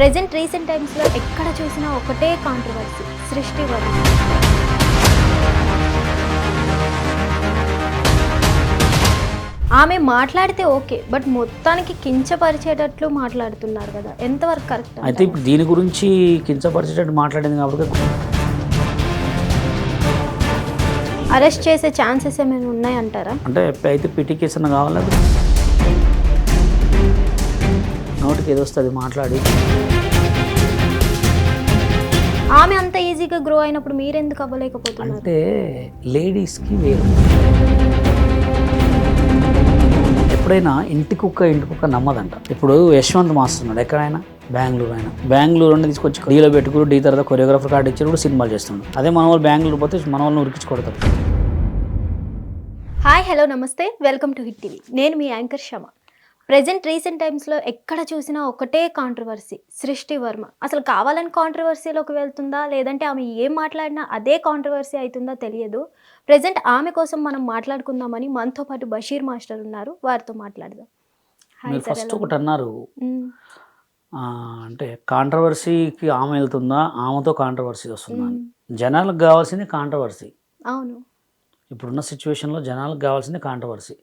Present recent టైమ్స్లో ఎక్కడ చూసినా ఒకటే కాంట్రవర్సీ సృష్టి వర్మ ఆమె మాట్లాడితే ఓకే బట్ మొత్తానికి కించపరిచేటట్లు మాట్లాడుతున్నారు కదా. ఎంతవరకు కరెక్ట్ అయితే ఇప్పుడు దీని గురించి కించపరిచేటట్టు మాట్లాడింది కాబట్టి అరెస్ట్ చేసే ఛాన్సెస్ ఏమైనా ఉన్నాయంటారా? అంటే అయితే పిటికేషన్ కావాలి? నోటికి ఏదో వస్తుంది మాట్లాడి. ఆమె అంత ఈజీగా గ్రో అయినప్పుడు మీరెందుకు అవ్వలేకపోతున్నారు? అంటే లేడీస్కి వేరు. ఎప్పుడైనా ఇంటి కుక్క ఇంటి కుక్క నమ్మదంట. ఇప్పుడు యశ్వంత్ మాస్టర్ ఉన్నాడు. ఎక్కడైనా? బెంగళూరు అయినా. బెంగళూరు నుండి తీసుకొచ్చి డీలో పెట్టుకుని డీ తర్వాత కొరియోగ్రాఫర్ కార్డు ఇచ్చి కూడా సినిమాలు చేస్తున్నాడు అదే మన వాళ్ళు బెంగళూరు పోతే మన వాళ్ళని ఉరికించి కొడతారు. Hi hello namaste. Welcome to hit TV. నేను మీ యాంకర్ శమ ప్రజెంట్ రీసెంట్ టైమ్స్లో ఎక్కడ చూసినా ఒకటే కాంట్రవర్సీ. సృష్టి వర్మ. అసలు కావాలని కాంట్రవర్సీలోకి వెళ్తుందా? లేదంటే ఆమె ఏం మాట్లాడినా అదే కాంట్రవర్సీ అవుతుందా తెలియదు. ప్రజెంట్ ఆమె కోసం మనం మాట్లాడుకుందామని మనతో పాటు బషీర్ మాస్టర్ ఉన్నారు. వారితో మాట్లాడదాం. ఫస్ట్ ఒకటి అన్నారు. అంటే కాంట్రవర్సీకి ఆమె వెళ్తుందా? ఆమెతో కాంట్రవర్సీ వస్తుందా జనాలకు కావాల్సింది కాంట్రవర్సీ. అవును. ఇప్పుడున్న సిచ్యువేషన్లో జనాలకు కావాల్సింది కాంట్రవర్సీ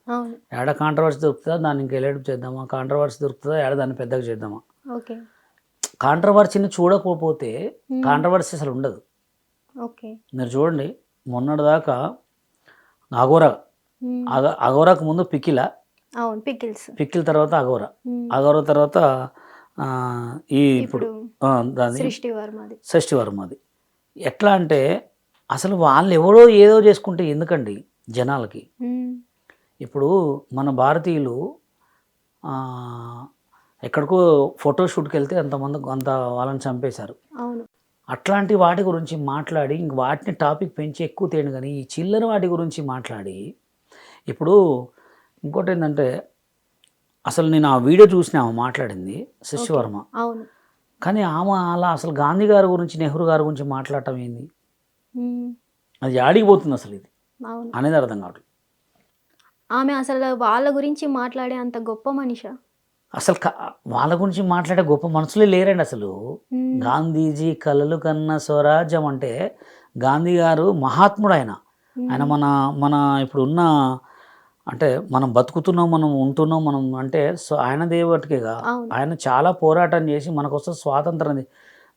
ఏడ కాంట్రవర్సీ దొరుకుతుందా? దాన్ని ఇంకా చేద్దామా? కాంట్రవర్సీ దొరుకుతుందా? ఏడ దాన్ని పెద్దగా చేద్దామా? ఓకే. కాంట్రవర్సీని చూడకపోతే. కాంట్రవర్సీ అసలు ఉండదు. ఓకే. మీరు చూడండి మొన్నటిదాకా అగోరా అగోరాకు ముందు పికిల. పికిల్స్. పికిల్ తర్వాత అగోరా అగోరా తర్వాత ఈ ఇప్పుడు దాని షష్ఠి వర్మది. ఎట్లా అంటే అసలు వాళ్ళు ఎవరో ఏదో చేసుకుంటే ఎందుకండి జనాలకి. ఇప్పుడు మన భారతీయులు ఎక్కడికో ఫోటోషూట్కి వెళ్తే అంతమంది అంత వాళ్ళని చంపేశారు. అట్లాంటి వాటి గురించి మాట్లాడి ఇంక వాటిని టాపిక్ పెంచి ఎక్కువ తేను కానీ ఈ చిల్లర వాటి గురించి మాట్లాడి ఇప్పుడు ఇంకోటి ఏంటంటే అసలు నేను ఆ వీడియో చూసిన ఆమె మాట్లాడింది శశివర్మ. కానీ ఆమె అలా అసలు గాంధీ గారి గురించి నెహ్రూ గారి గురించి మాట్లాడటం ఏంది? అది ఆడిపోతుంది అసలు ఇది? అవును. అనేది అర్థం కావట్లేదు. ఆమె అసలు వాళ్ళ గురించి మాట్లాడే అంత గొప్ప మనిష. అసలు వాళ్ళ గురించి మాట్లాడే గొప్ప మనుషులే లేరండి అసలు. గాంధీజీ కలలు కన్న స్వరాజ్యం అంటే గాంధీ గారు మహాత్ముడు ఆయన. ఆయన మన మన ఇప్పుడు ఉన్న అంటే మనం బతుకుతున్నాం మనం ఉంటున్నాం మనం అంటే సో ఆయన దేవటికేగా ఆయన చాలా పోరాటం చేసి మన కోసం స్వాతంత్రం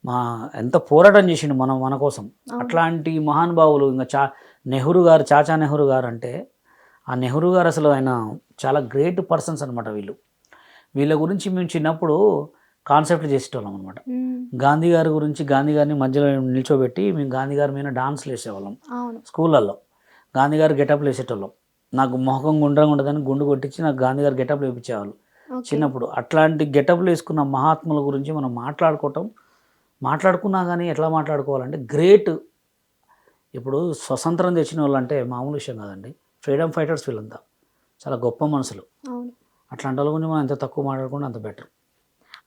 మా ఎంత పోరాటం చేసిండు మనం మన కోసం. అట్లాంటి మహానుభావులు ఇంకా చా నెహ్రూ గారు చాచా నెహ్రూ గారు అంటే ఆ నెహ్రూ గారు అసలు ఆయన చాలా గ్రేట్ పర్సన్స్ అనమాట వీళ్ళు. వీళ్ళ గురించి మేము చిన్నప్పుడు కాన్సెప్ట్లు చేసేటోళ్ళం అనమాట. గాంధీ గారి గురించి గాంధీ గారిని మధ్యలో నిల్చోబెట్టి మేము గాంధీ గారి మీద డాన్స్లు వేసేవాళ్ళం. స్కూళ్ళల్లో. గాంధీ గారు గెటప్లు వేసేటోళ్ళం నాకు మొహం గుండ్రంగా ఉండదని గుండు కొట్టించి నాకు గాంధీ గారు గెటప్లు వేయించేవాళ్ళు చిన్నప్పుడు అట్లాంటి గెటప్లు వేసుకున్న మహాత్ముల గురించి మనం మాట్లాడుకోవటం మాట్లాడుకున్నా కానీ ఎట్లా మాట్లాడుకోవాలంటే గ్రేట్ ఇప్పుడు స్వతంత్రం తెచ్చిన వాళ్ళు అంటే మామూలు విషయం కాదండి. ఫ్రీడమ్ ఫైటర్స్ వీళ్ళంతా. చాలా గొప్ప మనుషులు అవును. అట్లాంటి వాళ్ళ గురించి మనం ఎంత తక్కువ మాట్లాడుకుంటే అంత బెటర్.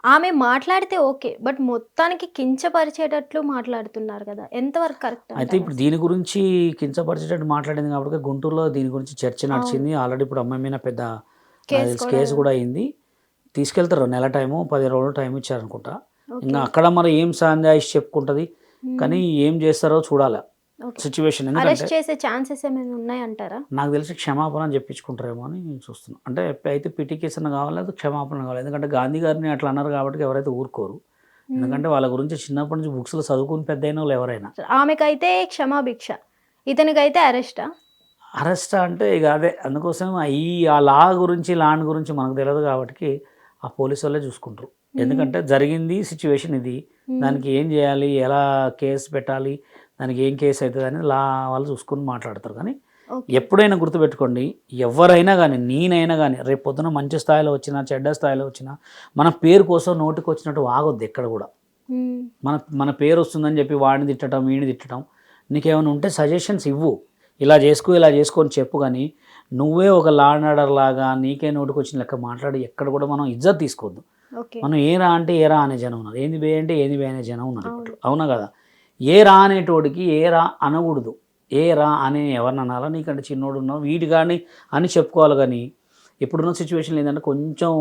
ఆమె మాట్లాడితే ఓకే బట్ మొత్తానికి కించపరిచేటట్లు మాట్లాడుతున్నారు కదా. ఎంతవరకు కరెక్ట్ అయితే ఇప్పుడు దీని గురించి కించపరిచేటట్టు మాట్లాడింది కాబట్టి గుంటూరులో దీని గురించి చర్చ నడిచింది. ఆల్రెడీ ఇప్పుడు అమ్మాయి మీద పెద్ద కేసు కూడా- అయింది. తీసుకెళ్తారు నెల టైము పది రోజులు టైం ఇచ్చారనుకుంటా. ఇంకా అక్కడ మరి ఏం సందేశ్ చెప్పుకుంటుంది? కానీ ఏం చేస్తారో చూడాలి సిచ్యువేషన్ అరెస్ట్ చేసే ఛాన్సెస్ ఏమైనా ఉన్నాయంటారా? నాకు తెలిసి క్షమాపణ చెప్పించుకుంటారేమో అని నేను చూస్తున్నాను అంటే అయితే పిటికేషన్ కావాలి లేదా క్షమాపణ కావాలి? ఎందుకంటే గాంధీ గారిని అట్లా అన్నారు కాబట్టి ఎవరైతే ఊరుకోరు. ఎందుకంటే వాళ్ళ గురించి చిన్నప్పటి నుంచి బుక్స్లో చదువుకుని పెద్ద అయిన వాళ్ళు ఎవరైనా. ఆమెకైతే క్షమాభిక్ష. ఇతనికైతే అరెస్టా? అరెస్ట్ అంటే ఇక అదే. అందుకోసం ఈ ఆ లా గురించి లాండ్ గురించి మనకు తెలియదు కాబట్టి ఆ పోలీసు వాళ్ళే చూసుకుంటారు. ఎందుకంటే జరిగింది సిచ్యువేషన్ ఇది. దానికి ఏం చేయాలి? ఎలా కేసు పెట్టాలి? దానికి ఏం కేసు అవుతుంది అనేది లా వాళ్ళు చూసుకుని మాట్లాడతారు. కానీ ఎప్పుడైనా గుర్తుపెట్టుకోండి ఎవరైనా కానీ నేనైనా కానీ రేపు పొద్దున మంచి స్థాయిలో వచ్చినా చెడ్డ స్థాయిలో వచ్చినా మన పేరు కోసం నోటికి వచ్చినట్టు ఆగొద్దు ఎక్కడ కూడా. మన మన పేరు వస్తుందని చెప్పి వాడిని తిట్టడం వీడిని తిట్టడం నీకేమైనా ఉంటే సజెషన్స్ ఇవ్వు. ఇలా చేసుకో ఇలా చేసుకో అని చెప్పు కానీ నువ్వే ఒక లాండ్ ఆర్డర్ లాగా నీకే నోటికి వచ్చిన లెక్క మాట్లాడి ఎక్కడ కూడా మనం ఇజ్జత్ తీసుకోవద్దు. మనం ఏ రా అంటే ఏ రా అనే జనం ఉన్నారు. ఏంది బే అంటే ఏంది బే అనే జనం ఉన్నారు ఇప్పుడు అవునా కదా? ఏ రా అనేటోడికి ఏ రా అనకూడదు. ఏ రా అని ఎవరిని అనాలా? నీకంటే చిన్నోడు ఉన్నావు. వీటి కానీ అని చెప్పుకోవాలి కానీ ఇప్పుడున్న సిచ్యువేషన్ ఏంటంటే కొంచెం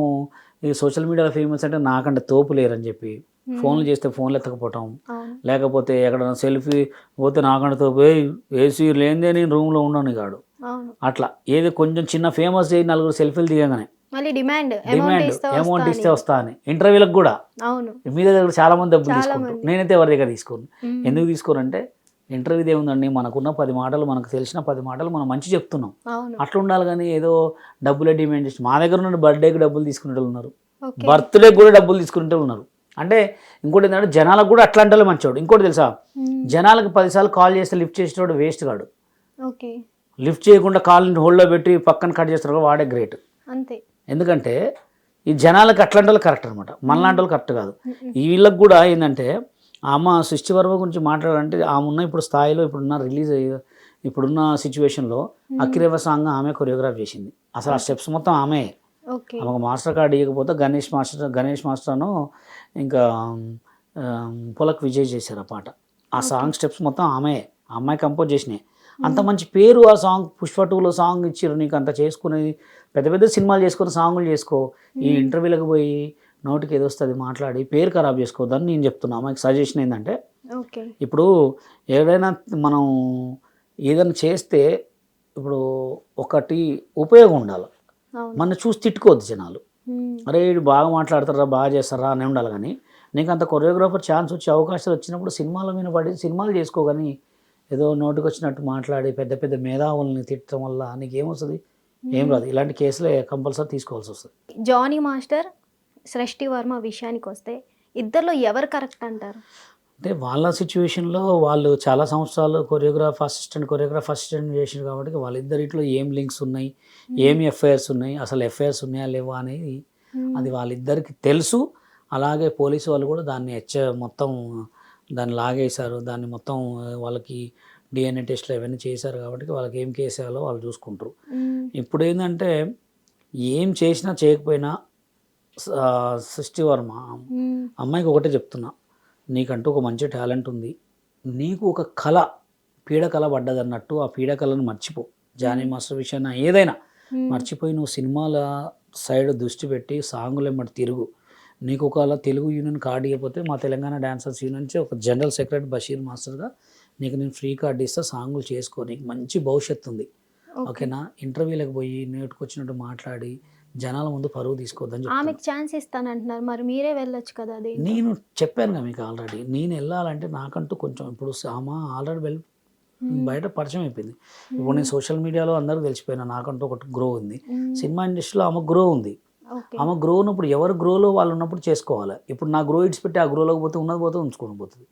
ఈ సోషల్ మీడియాలో ఫేమస్ అంటే నాకంటే తోపు లేరని చెప్పి ఫోన్లు చేస్తే ఫోన్లు ఎత్తకపోవటం. లేకపోతే ఎక్కడైనా సెల్ఫీ పోతే నాకంటతో పోయి ఏసీ లేనిదే నేను రూమ్లో ఉండను కాడు అట్లా. ఏది కొంచెం చిన్న ఫేమస్ అయ్యి నలుగురు సెల్ఫీలు దిగగానే. మళ్ళీ డిమాండ్ అమౌంట్ డిమాండ్ ఇస్తే అమౌంట్ వస్తా ఇస్తే అని. వస్తా అని. ఇంటర్వ్యూలకు కూడా. అవును. మీ దగ్గర చాలా మంది డబ్బులు తీసుకుంటారు. నేనైతే ఎవరి దగ్గర తీసుకోను. ఎందుకు తీసుకోరంటే ఇంటర్వ్యూ ఏముందండి? మనకున్న పది మాటలు మనకు తెలిసిన పది మాటలు మనం మంచి చెప్తున్నాం. అట్లా ఉండాలి కానీ ఏదో డబ్బులే డిమాండ్ చేసి మా దగ్గర ఉన్న బర్త్డేకి డబ్బులు తీసుకునే ఉన్నారు. బర్త్డే కూడా డబ్బులు తీసుకునే ఉన్నారు. అంటే ఇంకోటి ఏంటంటే జనాలకు కూడా అట్లాంటి వాళ్ళు మంచోడు. ఇంకోటి తెలుసా. జనాలకు పదిసార్లు కాల్ చేస్తే లిఫ్ట్ చేసేటోడు వేస్ట్ కాడు లిఫ్ట్ చేయకుండా కాల్ని హోల్డ్లో పెట్టి పక్కన కట్ చేస్తారు వాడే గ్రేట్. అంతే. ఎందుకంటే ఈ జనాలకు అట్లాంటి వాళ్ళు కరెక్ట్ అనమాట మనలాంటి వాళ్ళు కరెక్ట్ కాదు. వీళ్ళకి కూడా ఏంటంటే అమ్మ సృష్టి వర్మ గురించి మాట్లాడాలంటే ఆమె ఉన్న ఇప్పుడు స్థాయిలో ఇప్పుడున్న రిలీజ్ అయ్యే ఇప్పుడున్న సిచ్యువేషన్లో అక్కిరేవ సాంగ్ ఆమె కొరియోగ్రాఫ్ చేసింది. అసలు ఆ స్టెప్స్ మొత్తం ఆమె. ఆమెకు మాస్టర్ కార్డ్ ఇవ్వకపోతే గణేష్ మాస్టర్ గణేష్ మాస్టర్ను ఇంకా పులక్ విజయ్ చేశారు ఆ పాట. ఆ సాంగ్ స్టెప్స్ మొత్తం ఆమె. ఆ అమ్మాయి కంపోజ్ చేసినాయి. అంత మంచి పేరు ఆ సాంగ్ పుష్ప టూలో సాంగ్ ఇచ్చారు నీకు అంత చేసుకుని పెద్ద పెద్ద సినిమాలు చేసుకుని సాంగులు చేసుకో ఈ ఇంటర్వ్యూలకు పోయి నోటికి ఏదో వస్తుంది మాట్లాడి పేరు ఖరాబ్ చేసుకోవద్దని నేను చెప్తున్నా. అమ్మాయికి సజెషన్ ఏంటంటే ఓకే. ఇప్పుడు ఏదైనా మనం ఏదైనా చేస్తే ఇప్పుడు ఒకటి ఉపయోగం ఉండాలి. మన చూసి తిట్టుకోవద్దు జనాలు. అరే వీడు బాగా మాట్లాడతారా బాగా చేస్తారా అని ఉండాలి కానీ నీకు అంత కొరియోగ్రాఫర్ ఛాన్స్ వచ్చే అవకాశాలు వచ్చినప్పుడు సినిమాల మీద పడి సినిమాలు చేసుకోగాని ఏదో నోటికి వచ్చినట్టు మాట్లాడి పెద్ద పెద్ద మేధావుల్ని తిట్టడం వల్ల నీకు ఏమొస్తుంది ఏం రాదు. ఇలాంటి కేసులే కంపల్సరీ తీసుకోవాల్సి వస్తుంది. జానీ మాస్టర్ సృష్టి వర్మ విషయానికి వస్తే ఇద్దరిలో ఎవరు కరెక్ట్ అంటారు? అంటే వాళ్ళ సిచ్యువేషన్లో వాళ్ళు చాలా సంవత్సరాలు కొరియోగ్రాఫ్ అసిస్టెంట్ కొరియోగ్రాఫ్ అసిస్టెంట్ చేసారు కాబట్టి వాళ్ళిద్దరిట్లో ఏం లింక్స్ ఉన్నాయి ఏమి ఎఫ్ఐఆర్స్ ఉన్నాయి అసలు ఎఫ్ఐఆర్స్ ఉన్నాయా లేవా అనేది. అది వాళ్ళిద్దరికి తెలుసు. అలాగే పోలీసు వాళ్ళు కూడా దాన్ని హెచ్చ మొత్తం దాన్ని లాగేశారు. దాన్ని మొత్తం వాళ్ళకి డిఎన్ఏ టెస్ట్లు అవన్నీ చేశారు కాబట్టి వాళ్ళకి ఏం కేసు వేయాలో వాళ్ళు చూసుకుంటారు. ఇప్పుడు ఏంటంటే ఏం చేసినా చేయకపోయినా సృష్టి వర్మ మ్మ్. అమ్మాయికి ఒకటే చెప్తున్నా నీకంటూ ఒక మంచి టాలెంట్ ఉంది నీకు ఒక కళ పీడకళ పడ్డదన్నట్టు ఆ పీడకళను మర్చిపో జానీ మాస్టర్ విషయాన్ని ఏదైనా. మర్చిపోయి నువ్వు సినిమాల సైడ్ దృష్టి పెట్టి సాంగులు ఎమ్మటి తిరుగు నీకు ఒకవేళ తెలుగు యూనియన్ కార్డు ఇవ్వకపోతే మా తెలంగాణ డాన్సర్స్ యూనియన్ నుంచి ఒక జనరల్ సెక్రటరీ బషీర్ మాస్టర్గా నీకు నేను ఫ్రీ కార్డు ఇస్తా సాంగులు చేసుకో నీకు మంచి భవిష్యత్తు ఉంది. ఓకే. ఓకేనా? ఇంటర్వ్యూలకు పోయి నేర్చుకొచ్చినట్టు మాట్లాడి జనాల ముందు పరువు తీసుకోవద్దని. ఆమెకు ఛాన్స్ ఇస్తానంటున్నారు. మరి మీరే వెళ్ళొచ్చు కదా అది. నేను చెప్పాను కదా మీకు ఆల్రెడీ. నేను వెళ్ళాలంటే నాకంటూ కొంచెం ఇప్పుడు ఆమె ఆల్రెడీ వెళ్ళి బయట పరిచయం అయిపోయింది. ఇప్పుడు నేను సోషల్ మీడియాలో అందరికీ తెలిసిపోయినా నాకంటూ ఒకటి గ్రో ఉంది. సినిమా ఇండస్ట్రీలో ఆమె గ్రో ఉంది. ఆమె గ్రో ఉన్నప్పుడు ఎవరు గ్రోలో వాళ్ళు ఉన్నప్పుడు చేసుకోవాలి. ఇప్పుడు నా గ్రో ఇడ్స్ పెట్టి ఆ గ్రోలోకి పోతే ఉన్నది పోతే ఉంచుకొని పోతుంది.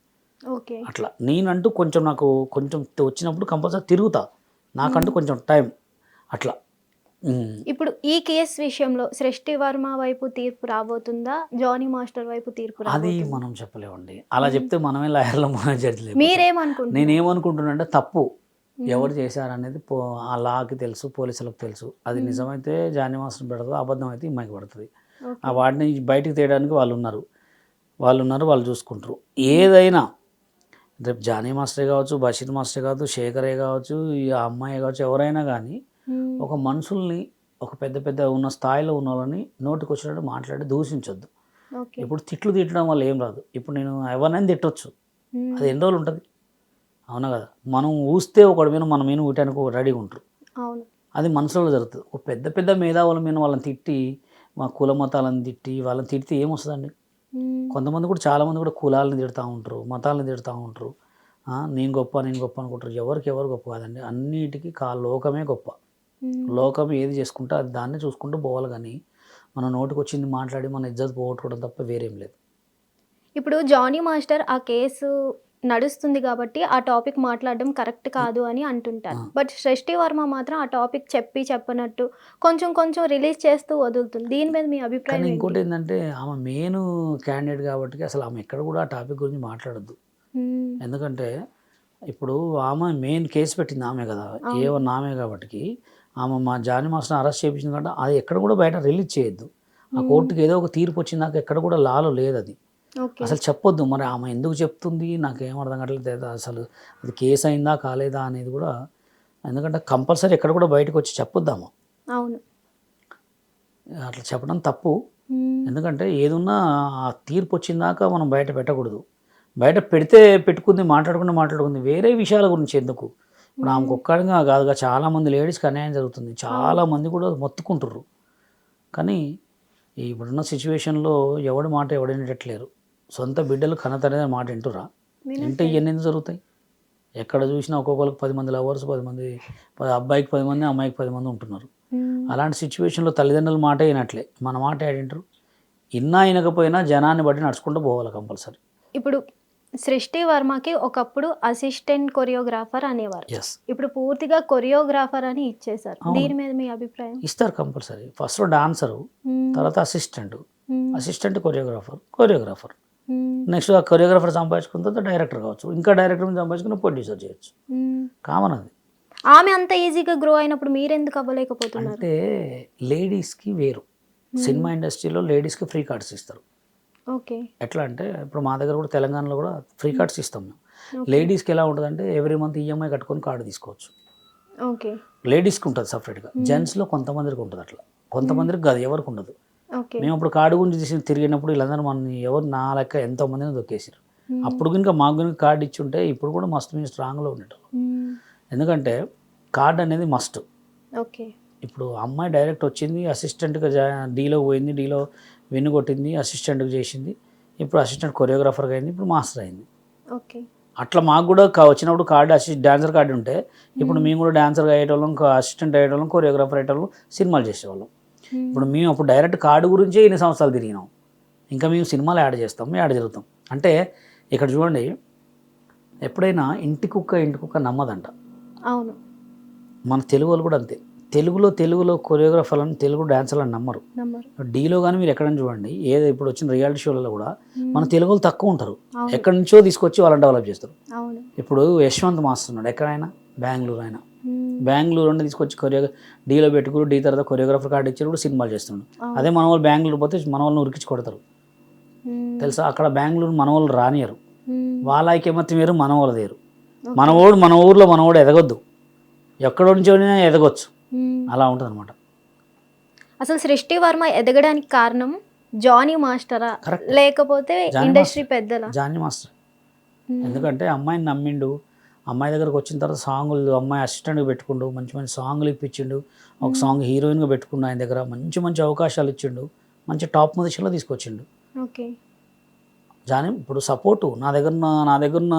ఓకే. అట్లా. నేనంటూ కొంచెం నాకు కొంచెం వచ్చినప్పుడు కంపల్సరీ తిరుగుతా. నాకంటూ కొంచెం టైం. అట్లా. ఇప్పుడు ఈ కేసు విషయంలో సృష్టి వర్మ వైపు తీర్పు రాబోతుందా? జానీ మాస్టర్ వైపు తీర్పు అది మనం చెప్పలేమండి. అలా చెప్తే మనమే లాయర్లో మనమే జడ్జిలే మీరేమనుకుంటున్నారు? నేనేమనుకుంటున్నా అంటే తప్పు ఎవరు చేశారనేది పో ఆ లాకి తెలుసు పోలీసులకు తెలుసు. అది నిజమైతే జానీ మాస్టర్ పెడుతుంది అబద్ధం అయితే ఇమ్మాయికి పడుతుంది. ఆ వాటిని బయటికి తీయడానికి వాళ్ళు ఉన్నారు వాళ్ళు ఉన్నారు వాళ్ళు చూసుకుంటారు. ఏదైనా రేపు జానీ మాస్టరే కావచ్చు బషీర్ మాస్టరే కావచ్చు శేఖరే కావచ్చు ఈ అమ్మాయి కావచ్చు ఎవరైనా కానీ మ్మ్. ఒక మనుషుల్ని ఒక పెద్ద పెద్ద ఉన్న స్థాయిలో ఉన్న వాళ్ళని నోటికి వచ్చినట్టు మాట్లాడి దూషించొద్దు. ఇప్పుడు తిట్లు తిట్టడం వల్ల ఏం రాదు. ఇప్పుడు నేను ఎవరినైనా తిట్టొచ్చు. మ్మ్. అది ఎన్ని రోజులు ఉంటుంది? అవునా కదా? మనం ఊస్తే ఒకటి మీద మన మీద ఊయటానికి రెడీగా ఉంటారు. అది మనసులో జరుగుతుంది. ఒక పెద్ద పెద్ద మేధావుల మీద వాళ్ళని తిట్టి మా కుల మతాలను తిట్టి వాళ్ళని తిడితే ఏమొస్తుందండి. కొంతమంది కూడా చాలామంది కూడా కులాలను తిడుతూ ఉంటారు మతాలను తిడుతూ ఉంటారు. నేను గొప్ప నేను గొప్ప అనుకుంటారు. ఎవరికి ఎవరు గొప్ప కాదండి. అన్నిటికీ కా లోకమే గొప్ప. లోకం ఏది చేసుకుంటే అది దాన్ని చూసుకుంటూ పోవాలి కానీ మన నోటికి వచ్చింది మాట్లాడి మన ఇజ్జత్ పోగొట్టుకోవడం తప్ప వేరేం లేదు. ఇప్పుడు జానీ మాస్టర్ ఆ కేసు నడుస్తుంది కాబట్టి ఆ టాపిక్ మాట్లాడడం కరెక్ట్ కాదు అని అంటుంటారు. బట్ సృష్టి వర్మ మాత్రం ఆ టాపిక్ చెప్పి చెప్పనట్టు కొంచెం కొంచెం రిలీజ్ చేస్తూ వదులుతుంది దీని మీద మీ అభిప్రాయం? ఇంకోటి ఏంటంటే ఆమె మెయిన్ క్యాండిడేట్ కాబట్టి అసలు ఆమె ఎక్కడ కూడా ఆ టాపిక్ గురించి మాట్లాడద్దు. ఎందుకంటే ఇప్పుడు ఆమె మెయిన్ కేసు పెట్టింది ఆమె కదా అవును. ఏ వన్ ఆమె కాబట్టి ఆమె మా జానీ మాస్టర్ అరెస్ట్ చేయించింది కాబట్టి అది ఎక్కడ కూడా బయట రిలీజ్ చేయొద్దు ఆ కోర్టుకి ఏదో ఒక తీర్పు వచ్చిందాక ఎక్కడ కూడా లాలో లేదు అది అసలు చెప్పొద్దు. మరి ఆమె ఎందుకు చెప్తుంది? నాకేం అర్థం కావట్లేదు అసలు. అది కేసు అయిందా కాలేదా అనేది కూడా ఎందుకంటే కంపల్సరీ ఎక్కడ కూడా బయటకు వచ్చి చెప్పొద్దాము. అవును. అట్లా చెప్పడం తప్పు. ఎందుకంటే ఏదున్నా ఆ తీర్పు వచ్చిందాక మనం బయట పెట్టకూడదు. బయట పెడితే పెట్టుకుంది మాట్లాడుకుంటే మాట్లాడుకుంది. వేరే విషయాల గురించి ఎందుకు? ఇప్పుడు ఆమెకు ఒక్కడిగా కాదుగా చాలా మంది లేడీస్కి అన్యాయం జరుగుతుంది. చాలా మంది కూడా మొత్తుకుంటుర్రు. కానీ ఇప్పుడున్న సిచ్యువేషన్లో ఎవడి మాట ఎవడు వినేటట్లేరు సొంత బిడ్డలు కనతనే మాట వింటురా వింటే ఇవన్నీ ఎందుకు జరుగుతాయి? ఎక్కడ చూసినా ఒక్కొక్కరికి పది మంది లవర్స్ పది మంది అబ్బాయికి పది మంది అమ్మాయికి పది మంది ఉంటున్నారు. అలాంటి సిచ్యువేషన్లో తల్లిదండ్రుల మాట వినట్లే. మన మాట ఏడింటారు ఇన్నా వినకపోయినా జనాన్ని బట్టి నడుచుకుంటూ పోవాలి కంపల్సరీ. ఇప్పుడు సృష్టి వర్మకి ఒకప్పుడు అసిస్టెంట్ కొరియోగ్రాఫర్ అనేవారు. ఇప్పుడు పూర్తిగా కొరియోగ్రాఫర్ అని ఇచ్చేశారు. అవును. దీని మీద మీ అభిప్రాయం? ఇస్తారు కంపల్సరీ. First dancer. తర్వాత assistant. Assistant choreographer choreographer. Next ఆ కొరియోగ్రాఫర్ సంపాదించుకున్న తర్వాత డైరెక్టర్ కావచ్చు. ఇంకా డైరెక్టర్ సంపాదించుకున్న ప్రొడ్యూసర్ చేయొచ్చు. కామన్ అది. ఆమె అంత ఈజీగా గ్రో అయినప్పుడు మీరెందుకు అవ్వలేకపోతున్నారు? అంటే లేడీస్కి వేరు. సినిమా ఇండస్ట్రీలో లేడీస్కి ఫ్రీ కార్డ్స్ ఇస్తారు. ఓకే ఎట్లా అంటే ఇప్పుడు మా దగ్గర కూడా తెలంగాణలో కూడా ఫ్రీ కార్డ్స్ ఇస్తాం మేము. లేడీస్కి ఎలా ఉంటుందంటే ఎవ్రీ మంత్ ఈఎంఐ కట్టుకొని కార్డు తీసుకోవచ్చు. ఓకే లేడీస్కి ఉంటుంది సపరేట్గా జెంట్స్లో కొంతమందికి ఉంటుంది అట్లా. కొంతమందికి కాదు ఎవరికి ఉండదు. మేము ఇప్పుడు కార్డు గురించి తీసి తిరిగినప్పుడు వీళ్ళందరూ మన ఎవరు నా లెక్క ఎంతో మందిని దొక్కేసారు. అప్పుడు కనుక మాకు కనుక కార్డు ఇచ్చి ఉంటే ఇప్పుడు కూడా మస్తు మేము స్ట్రాంగ్లో ఉండేటం. ఎందుకంటే కార్డు అనేది మస్ట్. ఓకే. ఇప్పుడు అమ్మాయి డైరెక్ట్ వచ్చింది అసిస్టెంట్గా జా డీలో పోయింది డీలో విన్ను కొట్టింది అసిస్టెంట్గా చేసింది. ఇప్పుడు అసిస్టెంట్ కొరియోగ్రాఫర్గా అయింది ఇప్పుడు మాస్టర్ అయింది. ఓకే. అట్లా మాకు కూడా వచ్చినప్పుడు కార్డు అసిస్ట్ డాన్సర్ కార్డు ఉంటే ఇప్పుడు మేము. కూడా డాన్సర్గా అయ్యేటోళ్ళం అసిస్టెంట్ అయ్యేటోళ్ళం కొరియోగ్రాఫర్ అయ్యేటోళ్ళం సినిమాలు చేసేవాళ్ళం. ఇప్పుడు మేము అప్పుడు డైరెక్ట్ కార్డు గురించే ఇన్ని సంవత్సరాలు తిరిగినాం. ఇంకా మేము సినిమాలు యాడ్ చేస్తాం యాడ్ జరుగుతాం. అంటే ఇక్కడ చూడండి ఎప్పుడైనా ఇంటి కుక్క ఇంటి కుక్క నమ్మదంట. అవును. మన తెలుగు వాళ్ళు కూడా అంతే. తెలుగులో తెలుగులో కొరియోగ్రాఫర్లను తెలుగు డాన్సర్లను నమ్మరు. డీలో కానీ మీరు ఎక్కడైనా చూడండి ఏదో ఇప్పుడు వచ్చిన రియాలిటీ షోలలో కూడా మన తెలుగు వాళ్ళు తక్కువ ఉంటారు. ఎక్కడి నుంచో తీసుకొచ్చి వాళ్ళని డెవలప్ చేస్తారు. ఇప్పుడు యశ్వంత్ మాస్టర్ ఉన్నాడు ఎక్కడైనా? బెంగళూరు మ్మ్. బెంగళూరు నుండి తీసుకొచ్చి కొరియో డీలో పెట్టుకుని డీ తర్వాత కొరియోగ్రాఫర్ కార్డు ఇచ్చి కూడా సినిమాలు చేస్తున్నాడు. అదే మన వాళ్ళు బెంగళూరు పోతే మన వాళ్ళని ఉరికించి కొడతారు. తెలుసా అక్కడ బెంగళూరు మన వాళ్ళు రానియరు. వాళ్ళ ఐక్యమత్యం వేరు మన వాళ్ళ వేరు మన ఓడు మన ఊర్లో మన ఓడు ఎదగొద్దు ఎక్కడ నుంచో ఎదగొచ్చు. అలా ఉంటుంది అనమాట అసలు సృష్టి వర్మ ఎదగడానికి కారణం జానీ మాస్టరా. లేకపోతే ఇండస్ట్రీ పెద్దలా జానీ మాస్టర్. ఎందుకంటే అమ్మాయిని నమ్మిండు అమ్మాయి దగ్గరకు వచ్చిన తర్వాత సాంగులు అమ్మాయి అసిస్టెంట్గా పెట్టుకుండు మంచి మంచి సాంగ్లు ఇప్పించిండు. ఒక సాంగ్ హీరోయిన్గా పెట్టుకుండు ఆయన దగ్గర మంచి మంచి అవకాశాలు ఇచ్చిండు. మంచి టాప్ పొజిషన్లో తీసుకొచ్చిండు. ఓకే. జానీ ఇప్పుడు సపోర్టు నా దగ్గర నా దగ్గర ఉన్న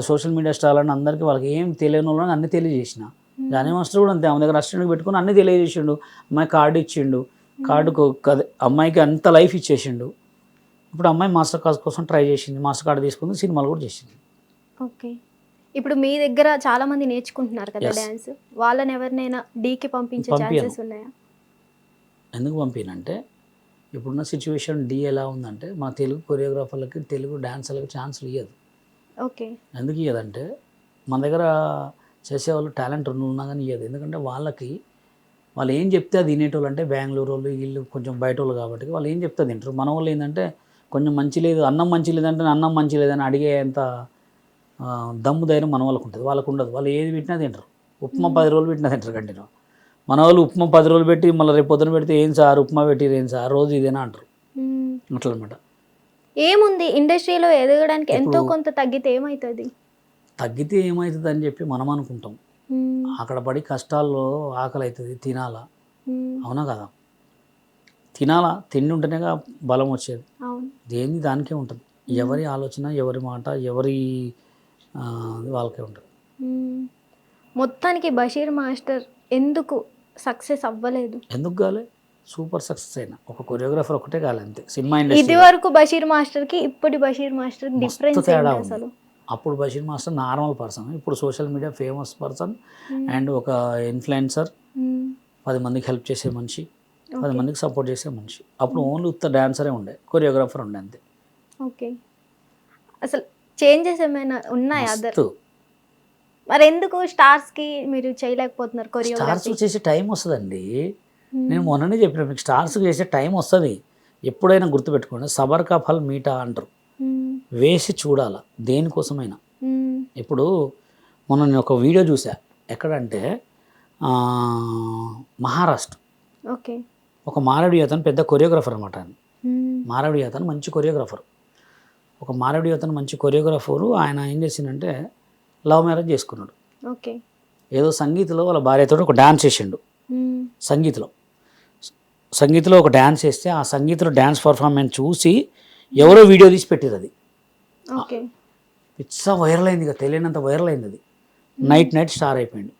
సోషల్ మీడియా స్టార్లను అందరికీ వాళ్ళకి ఏం తెలియని వాళ్ళని అన్ని తెలియజేసిన. జానీ మాస్టర్ కూడా అంతే ఆమె దగ్గర అసిస్టెంట్గా పెట్టుకుని అన్ని తెలియజేసిండు. అమ్మాయి కార్డు ఇచ్చిండు. కార్డుకు అమ్మాయికి అంత లైఫ్ ఇచ్చేసిండు. ఇప్పుడు అమ్మాయి మాస్టర్ క్లాస్ కోసం ట్రై చేసింది. మాస్టర్ కార్డు తీసుకుంది సినిమాలు కూడా చేసింది. ఓకే. ఇప్పుడు మీ దగ్గర చాలా మంది నేర్చుకుంటున్నారు కదా. డ్యాన్స్ వాళ్ళని ఎవరినైనా డీకి పంపించే. ఛాన్సెస్ ఉన్నాయా? ఎందుకు పంపినంటే ఇప్పుడున్న సిచ్యువేషన్ డి ఎలా ఉందంటే మన తెలుగు కొరియోగ్రాఫర్లకి తెలుగు డాన్సర్లకి ఛాన్సులు ఇవ్వదు ఓకే. ఎందుకు ఇవ్వదంటే మన దగ్గర చేసేవాళ్ళు టాలెంట్ ఉన్నా కానీ ఇవ్వదు ఎందుకంటే వాళ్ళకి వాళ్ళు ఏం చెప్తే అది వినేటోళ్ళు అంటే బెంగళూరు వాళ్ళు వీళ్ళు కొంచెం బయట వాళ్ళు కాబట్టి వాళ్ళు ఏం చెప్తే తింటారు. మన వాళ్ళు ఏంటంటే కొంచెం మంచి లేదు అన్నం మంచి లేదంటే అన్నం మంచి లేదని అడిగేంత దమ్ము ధైర్యం మన వాళ్ళకు ఉంటుంది. వాళ్ళకు ఉండదు. వాళ్ళు ఏది పెట్టినా తింటారు. ఉప్మా పది రోజులు పెట్టినా తింటారు కంటిన్యూ. మన వాళ్ళు ఉప్మా పది రోజులు పెట్టి మళ్ళీ రేపు పొద్దున పెడితే ఏం సార్ ఉప్మా పెట్టి ఏం సార్? రోజు ఇదేనా అంటారు. అట్లా అనమాట ఏముంది? ఇండస్ట్రీలో ఎదగడానికి ఎంతో కొంత తగ్గితే ఏమవుతుంది తగ్గితే ఏమవుతుంది అని చెప్పి మనం అనుకుంటాం. అక్కడ పడి కష్టాల్లో ఆకలి అవుతుంది తినాలా. అవునా కదా? తినాలా. తిండి ఉంటేనేగా బలం వచ్చేది. దేని దానికే ఉంటుంది. ఎవరి ఆలోచన ఎవరి మాట ఎవరి వాళ్ళకే ఉంటుంది. మొత్తానికి బషీర్ మాస్టర్ ఎందుకు సక్సెస్ అవ్వలేదు? ఎందుకు కాలే? సూపర్ సక్సెస్ అయినా. ఒక కొరియోగ్రాఫర్ ఒకటే కాలే అంతే. సినిమా ఇది వరకు బషీర్ మాస్టర్కి ఇప్పటి బషీర్ మాస్టర్ డిఫరెన్స్ తేడా. అసలు? అప్పుడు బషీర్ మాస్టర్ నార్మల్ పర్సన్. ఇప్పుడు social media famous person. And ఒక ఇన్ఫ్లుయెన్సర్. పది మందికి హెల్ప్ చేసే మనిషి. పది. మందికి సపోర్ట్ చేసే మనిషి. అప్పుడు ఓన్లీ ఉత్త డాన్సరే ఉండే. కొరియోగ్రాఫర్ ఉండే అంతే. ఓకే. అసలు చేంజెస్ ఏమైనా ఉన్నాయా అదర్? మరి ఎందుకు స్టార్స్కి మీరు చేయలేకపోతున్నారు స్టార్స్ చేసే టైం వస్తుందండి. నేను మొన్ననే చెప్పిన మీకు స్టార్స్ చేసే టైం వస్తుంది. ఎప్పుడైనా గుర్తుపెట్టుకోండి సబర్ కా ఫల్ మీటా అంటారు. వేసి చూడాల దేనికోసమైనా. ఇప్పుడు మొన్న నేను ఒక వీడియో చూసా ఎక్కడంటే మహారాష్ట్ర. ఓకే. ఒక మారడి అతను పెద్ద కొరియోగ్రాఫర్ అనమాట ఆయన. మారడి అతను మంచి కొరియోగ్రాఫర్. ఒక మారడి అతను మంచి కొరియోగ్రాఫరు. ఆయన ఏం చేసిండంటే లవ్ మ్యారేజ్ చేసుకున్నాడు. ఓకే. ఏదో సంగీత్లో వాళ్ళ భార్యతో ఒక డ్యాన్స్ చేసిండు. సంగీత్లో. సంగీత్లో ఒక డ్యాన్స్ చేస్తే ఆ సంగీత్లో డ్యాన్స్ పర్ఫార్మెన్స్ చూసి ఎవరో వీడియో తీసి పెట్టారు అది. ఓకే. పిచ్చ వైరల్ అయింది ఇక తెలియనంత వైరల్ అయింది అది. నైట్ నైట్ స్టార్ అయిపోయింది.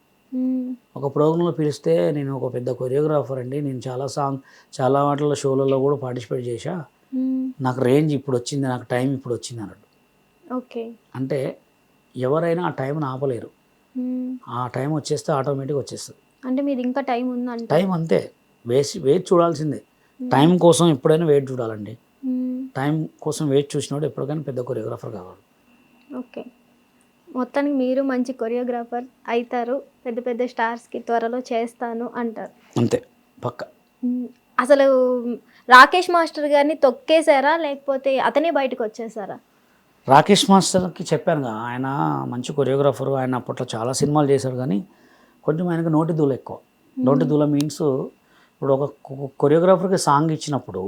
ఒక ప్రోగ్రాంలో పిలిస్తే నేను ఒక పెద్ద కొరియోగ్రాఫర్ అండి. నేను చాలా సాంగ్ చాలా వాటిలో షోలలో కూడా పార్టిసిపేట్ చేశా. మ్మ్. నాకు రేంజ్ ఇప్పుడు వచ్చింది నాకు టైం ఇప్పుడు వచ్చింది అన్నాడు. ఓకే. అంటే ఎవరైనా ఆ టైంని ఆపలేరు. ఆ టైం వచ్చేస్తే ఆటోమేటిక్గా వచ్చేస్తుంది. అంటే మీది ఇంకా టైం ఉందంట? టైం అంతే. వేసి వెయిట్ చూడాల్సిందే. టైం కోసం ఎప్పుడైనా వెయిట్ చూడాలండి. టైం కోసం వెయిట్ చూసినోడు ఎప్పటికైనా పెద్ద కొరియోగ్రాఫర్ కావాలి. ఓకే. మొత్తానికి మీరు మంచి కొరియోగ్రాఫర్ అవుతారు పెద్ద పెద్ద స్టార్స్కి త్వరలో చేస్తాను అంటారు. అంతే. పక్క. అసలు రాకేష్ మాస్టర్ గారిని తొక్కేశారా? లేకపోతే అతనే బయటకు వచ్చేసారా రాకేష్ మాస్టర్కి చెప్పాను కదా ఆయన మంచి కొరియోగ్రాఫర్. ఆయన అప్పట్లో చాలా సినిమాలు చేశాడు కానీ కొంచెం ఆయనకు నోటి దూల ఎక్కువ. నోటి దూల మీన్స్ ఇప్పుడు ఒక కొరియోగ్రాఫర్కి సాంగ్ ఇచ్చినప్పుడు.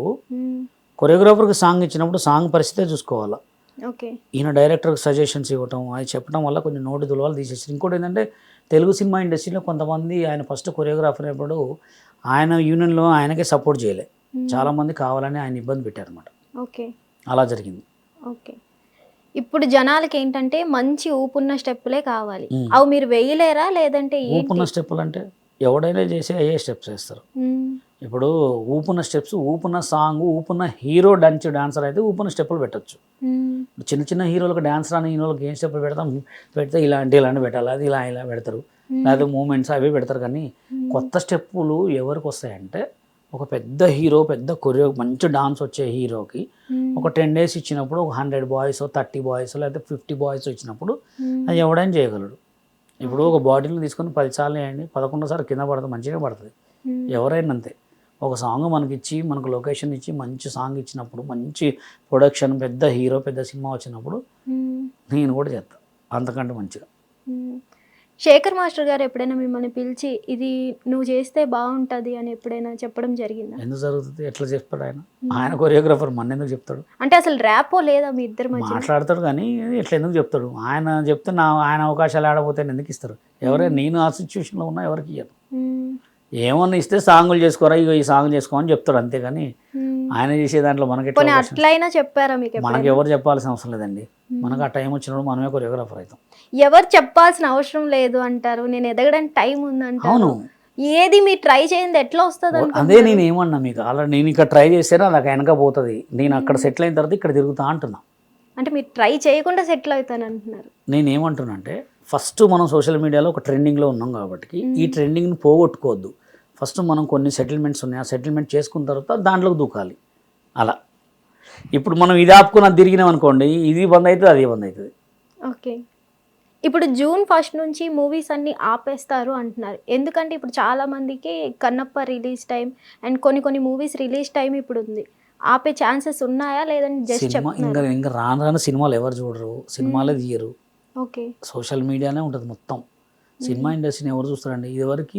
కొరియోగ్రాఫర్కి సాంగ్ ఇచ్చినప్పుడు సాంగ్ పరిస్థితే చూసుకోవాలి. ఓకే. ఈయన డైరెక్టర్కి సజెషన్స్ ఇవ్వటం అది చెప్పడం వల్ల కొంచెం నోటి దులవాలు తీసేసారు ఇంకోటి ఏంటంటే తెలుగు సినిమా ఇండస్ట్రీలో కొంతమంది ఆయన ఫస్ట్ కొరియోగ్రాఫర్ అయినప్పుడు ఆయన యూనియన్లో ఆయనకే సపోర్ట్ చేయలే. చాలామంది కావాలని ఆయన ఇబ్బంది పెట్టారనమాట ఓకే. అలా జరిగింది. ఓకే. ఇప్పుడు జనాలకి ఏంటంటే మంచి ఊపున్న స్టెప్పులే కావాలి. మ్మ్. అవి మీరు వేయలేరా? లేదంటే ఊపున్న స్టెప్పులు అంటే ఎవడైనా చేసే అయ్యే స్టెప్స్ వేస్తారు. మ్మ్. ఇప్పుడు ఊపున్న స్టెప్స్ ఊపున్న సాంగ్ ఊపున్న హీరో డాన్స్ డాన్సర్ అయితే ఊపున్న స్టెప్పులు పెట్టొచ్చు. చిన్న చిన్న హీరోలకు డాన్స్ రాని హీరోలకు ఏం స్టెప్పులు పెడతాం పెడితే ఇలాంటి ఇలాంటి పెట్టాలి అది ఇలా ఇలా పెడతారు లేదా మూమెంట్స్ అవి పెడతారు కానీ కొత్త స్టెప్పులు ఎవరికి వస్తాయంటే ఒక పెద్ద హీరో పెద్ద కొరియో మంచి డాన్స్ వచ్చే హీరోకి. ఒక టెన్ డేస్ ఇచ్చినప్పుడు ఒక హండ్రెడ్ బాయ్స్ థర్టీ బాయ్స్ లేకపోతే ఫిఫ్టీ బాయ్స్ ఇచ్చినప్పుడు మ్మ్. అది ఎవడైనా చేయగలడు ఇప్పుడు ఒక బాటిల్ తీసుకొని పది సార్లు వేయండి పదకొండో సార్లు కింద పడుతుంది మంచిగా పడుతుంది. ఎవరైనా అంతే ఒక సాంగ్ మనకి ఇచ్చి మనకు లొకేషన్ ఇచ్చి మంచి సాంగ్ ఇచ్చినప్పుడు మంచి ప్రొడక్షన్ పెద్ద హీరో పెద్ద సినిమా వచ్చినప్పుడు. నేను కూడా చేస్తాను అంతకంటే మంచిగా. శేఖర్ మాస్టర్ గారు ఎప్పుడైనా మిమ్మల్ని పిలిచి ఇది నువ్వు చేస్తే బాగుంటది అని ఎప్పుడైనా చెప్పడం జరిగిందా? ఎందుకు జరుగుతుంది? ఎట్లా చెప్తాడు ఆయన? ఆయన కొరియోగ్రాఫర్ మన ఎందుకు చెప్తాడు? అంటే అసలు ర్యాపో లేదా మీ ఇద్దరి మాట్లాడతాడు కానీ ఎట్లా ఎందుకు చెప్తాడు? ఆయన చెప్తే నా ఆయన అవకాశాలు ఆడపోతే ఎందుకు ఇస్తారు? ఎవరైనా నేను ఆ సిచ్యువేషన్లో ఉన్నా ఎవరికి ఇయ్యను ఏమన్నా ఇస్తే సాంగులు చేసుకోరా ఇగో ఈ సాంగ్ చేసుకోమని చెప్తాడు అంతేగాని ఆయన చేసే దాంట్లో మనకి? అట్లయినా చెప్పారా మీకు మనకి? ఎవరు చెప్పాల్సిన అవసరం లేదండి. మనకు ఆ టైం వచ్చినప్పుడు మనమే కొరియోగ్రాఫర్ అవుతాం. ఎవరు చెప్పాల్సిన అవసరం లేదు అంటారు. నేను ఎదగడానికి టైం ఉందంటారు. అవును. ఏది మీరు ట్రై చేయండి ఎట్లా వస్తుంది అదే నేను ఏమన్నా మీకు అలా నేను ఇక్కడ ట్రై చేస్తేనే నాకు వెనక పోతుంది. నేను అక్కడ సెటిల్ అయిన తర్వాత ఇక్కడ తిరుగుతా అంటున్నా. అంటే మీరు ట్రై చేయకుండా సెటిల్ అవుతాను అంటున్నారు నేను ఏమంటున్నా అంటే ఫస్ట్ మనం సోషల్ మీడియాలో ఒక ట్రెండింగ్లో ఉన్నాం కాబట్టి ఈ ట్రెండింగ్ని పోగొట్టుకోవద్దు. ఫస్ట్ మనం కొన్ని సెటిల్మెంట్స్ ఉన్నాయి. ఆ సెటిల్మెంట్ చేసుకున్న తర్వాత దాంట్లోకి దూకాలి. అలా. ఇప్పుడు మనం ఇది ఆపుకుని అది తిరిగినాం అనుకోండి ఇది బంద్ అవుతుంది అది బంద్ అవుతుంది ఓకే. ఇప్పుడు జూన్ ఫస్ట్ నుంచి మూవీస్ అన్ని ఆపేస్తారు అంటున్నారు. ఎందుకంటే ఇప్పుడు చాలా మందికి కన్నప్ప రిలీజ్ టైం అండ్ కొన్ని కొన్ని మూవీస్ రిలీజ్ టైం ఇప్పుడు ఉంది. ఆపే ఛాన్సెస్ ఉన్నాయా? లేదంటే జస్ట్ ఇంకా ఇంకా రాను రాను సినిమాలు ఎవరు చూడరు. సినిమాలే తీయరు. ఓకే. సోషల్ మీడియానే ఉంటుంది మొత్తం. సినిమా ఇండస్ట్రీని ఎవరు చూస్తారండి? ఇదివరకు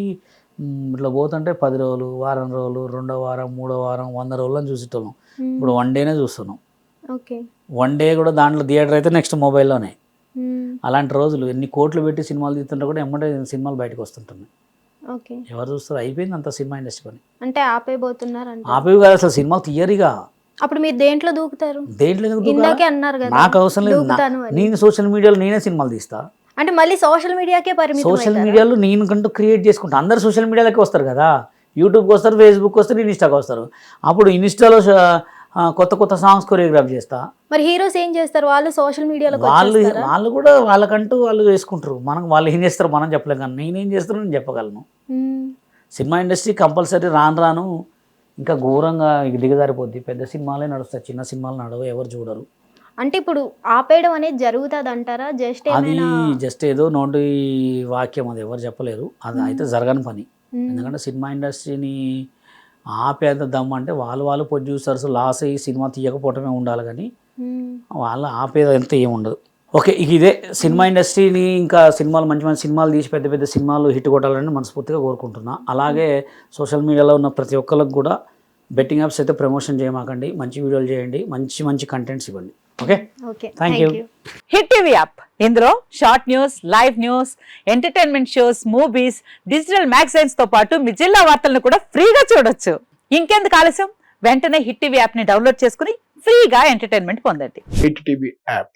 ఇట్లా పోతుంటే పది రోజులు వారం రోజులు రెండో వారం మూడో వారం వంద రోజులని చూసేటోళ్ళం. ఇప్పుడు వన్ డేనే చూస్తున్నాం. ఓకే. వన్ డే కూడా దాంట్లో థియేటర్ అయితే నెక్స్ట్ మొబైల్లోనే. అలాంటి రోజులు ఎన్ని కోట్లు పెట్టి సినిమాలు తీస్తుంటే కూడా ఎమ్మటే సినిమాలు బయటకు వస్తుంటున్నాయి ఓకే. ఎవరు చూస్తారు? అయిపోయింది అంత సినిమా ఇండస్ట్రీ పని. అంటే ఆపేయబోతున్నారు ఆపేవి కాదు అసలు సినిమాలు తీయరిగా అప్పుడు మీరు దేంట్లో దూకుతారు? దేంట్లో? ఇందాకే అన్నారు కదా నాకు అవసరం లేదు. నేను సోషల్ మీడియాలో నేనే సినిమాలు తీస్తా. అంటే మళ్ళీ సోషల్ మీడియాకే పరిమితం సోషల్? మీడియాలో నేను కంటూ క్రియేట్ చేసుకుంటా. అందరు సోషల్ మీడియాలోకి వస్తారు కదా. యూట్యూబ్కి వస్తారు ఫేస్బుక్ వస్తారు ఇన్స్టాకి వస్తారు. అప్పుడు ఇన్స్టాలో కొత్త కొత్త సాంగ్స్ కొరియోగ్రాఫ్ చేస్తా. మరి హీరోస్ ఏం చేస్తారు? వాళ్ళు సోషల్ మీడియాలోకి వాళ్ళు వాళ్ళు కూడా వాళ్ళకంటూ వాళ్ళు చేసుకుంటారు మనం వాళ్ళు ఏం చేస్తారు మనం చెప్పలేం కానీ నేనేం చేస్తానో నేను చెప్పగలను. సినిమా ఇండస్ట్రీ కంపల్సరీ రాను రాను ఇంకా ఘోరంగా దిగజారిపోద్ది. పెద్ద సినిమాలే నడుస్తాయి. చిన్న సినిమాలు నడవు. ఎవరు చూడరు. అంటే ఇప్పుడు ఆపేయడం అనేది జరుగుతుంది అంటారా జస్ట్ అది జస్ట్ ఏదో నోటి వాక్యం అది. ఎవరు చెప్పలేరు. అది అయితే జరగని పని. ఎందుకంటే సినిమా ఇండస్ట్రీని ఆపేంత దమ్ము అంటే వాళ్ళు వాళ్ళు ప్రొడ్యూసర్స్ లాస్ అయ్యి సినిమా తీయకపోవటమే ఉండాలి కానీ. వాళ్ళు ఆపేది అంతా ఏమి ఉండదు ఓకే ఇక ఇదే సినిమా ఇండస్ట్రీని ఇంకా సినిమాలు మంచి మంచి సినిమాలు తీసి పెద్ద పెద్ద సినిమాలు హిట్ కొట్టాలని మనస్ఫూర్తిగా కోరుకుంటున్నా. అలాగే సోషల్ మీడియాలో ఉన్న ప్రతి ఒక్కరికి కూడా బెట్టింగ్ యాప్స్ అయితే ప్రమోషన్ చేయమాకండి. మంచి వీడియోలు చేయండి. మంచి మంచి కంటెంట్స్ ఇవ్వండి. Okay? Thank. You hit TV app ఇందులో short news live news entertainment shows movies digital మ్యాగజైన్స్తో పాటు మీ జిల్లా వార్తలను కూడా ఫ్రీగా చూడొచ్చు. ఇంకెందుకు ఆలస్యం? వెంటనే హిట్ టీవీ యాప్ని డౌన్లోడ్ చేసుకుని ఫ్రీగా ఎంటర్టైన్మెంట్ పొందండి. Hit TV app